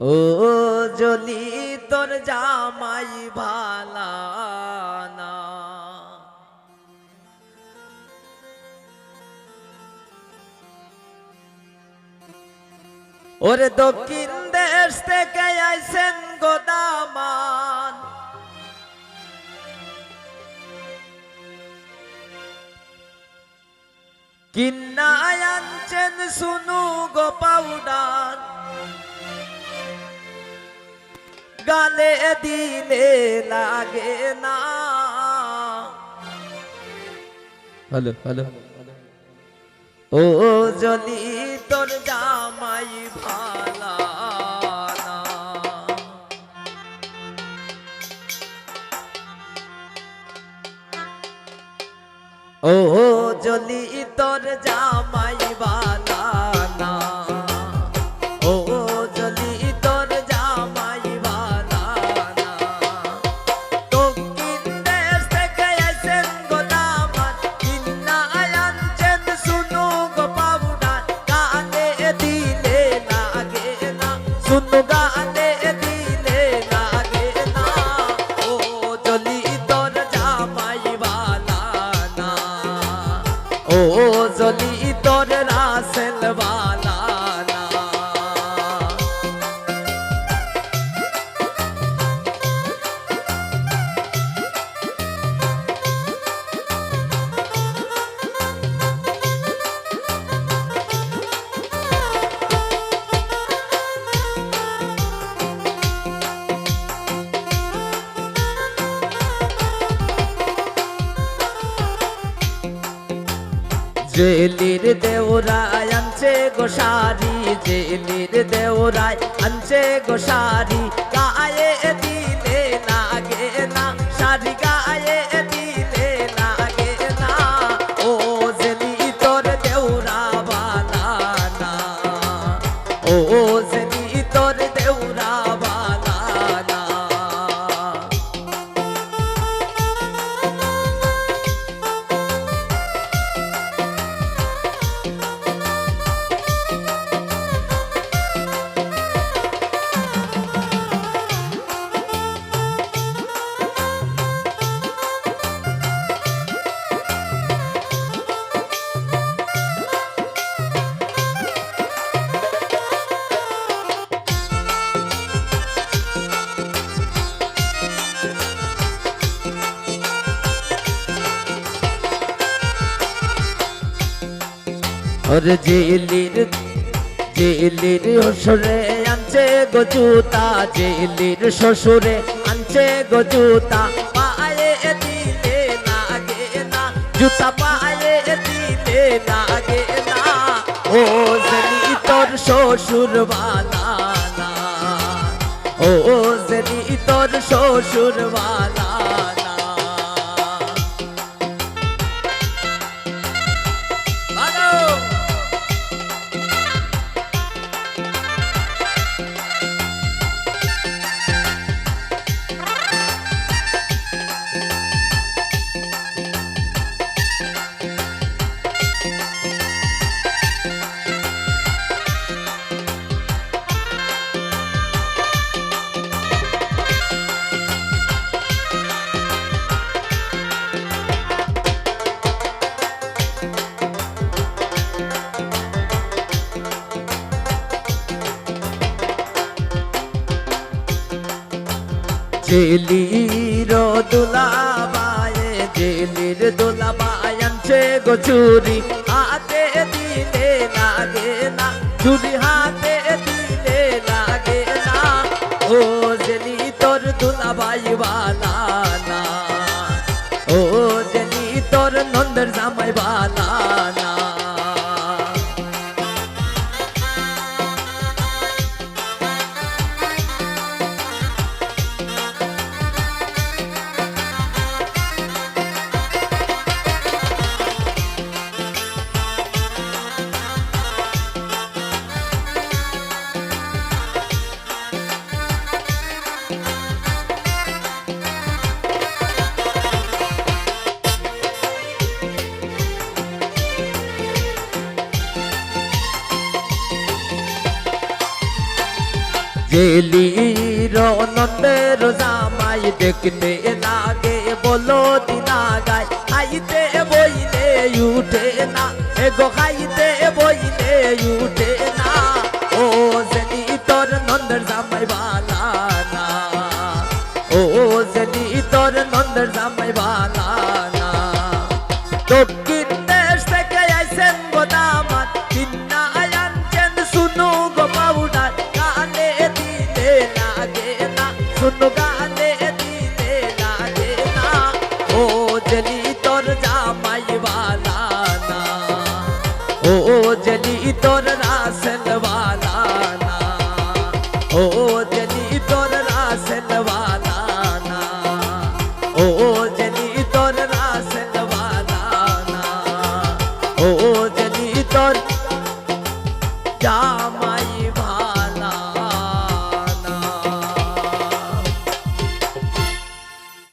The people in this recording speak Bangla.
ও জলি তোর জামাই ভালা না। ওরে দক্ষিণ দেশ থেকে আইসেন গোদামান কিন্নায় আনছেন শুনু গো পাউডার। গালে দিলে লাগে না হ্যালো হ্যালো ও জলি তোর জামাই ভালা না। ও জলি তোর জামাই বালা জেলির দেওরায় আনছে গোসারি জেলির দেওরায় আনছে গোসারি গায়ে দিলে লাগে না সারি গায়ে ওরে জেলির জেলির শ্বশুরে আনছে গজুতা জেলির শ্বশুরে আনছে গজুতা পায়ে দিলে লাগে না, জুতা পায়ে দিলে লাগে না। ও জেলি তোর শ্বশুর বালা না, ও জেলি তোর শ্বশুর বালা জেলির দুলাবায়ে জেলির দুলাবায় আনছে গচুরি হাতে দিলে লাগে না, চুরি হাতে দিলে লাগে না। ও জেলি তোর দুলাবাই বালা না, ও জেলি তোর নন্দর জামাই বালা না জেলির নন্দের জামাই দেখতে লাগে বলো দিনা গায় খাইতে বইলে উঠে না এগো খাইতে বইলে উঠে না ও জেলি তোর নন্দের জামাই বালা না ও জেলি তোর নন্দের জামাই বালা না শুনু গানে দিলে লাগে না ও জলি তোর জামাই বালা না ও জলি তোর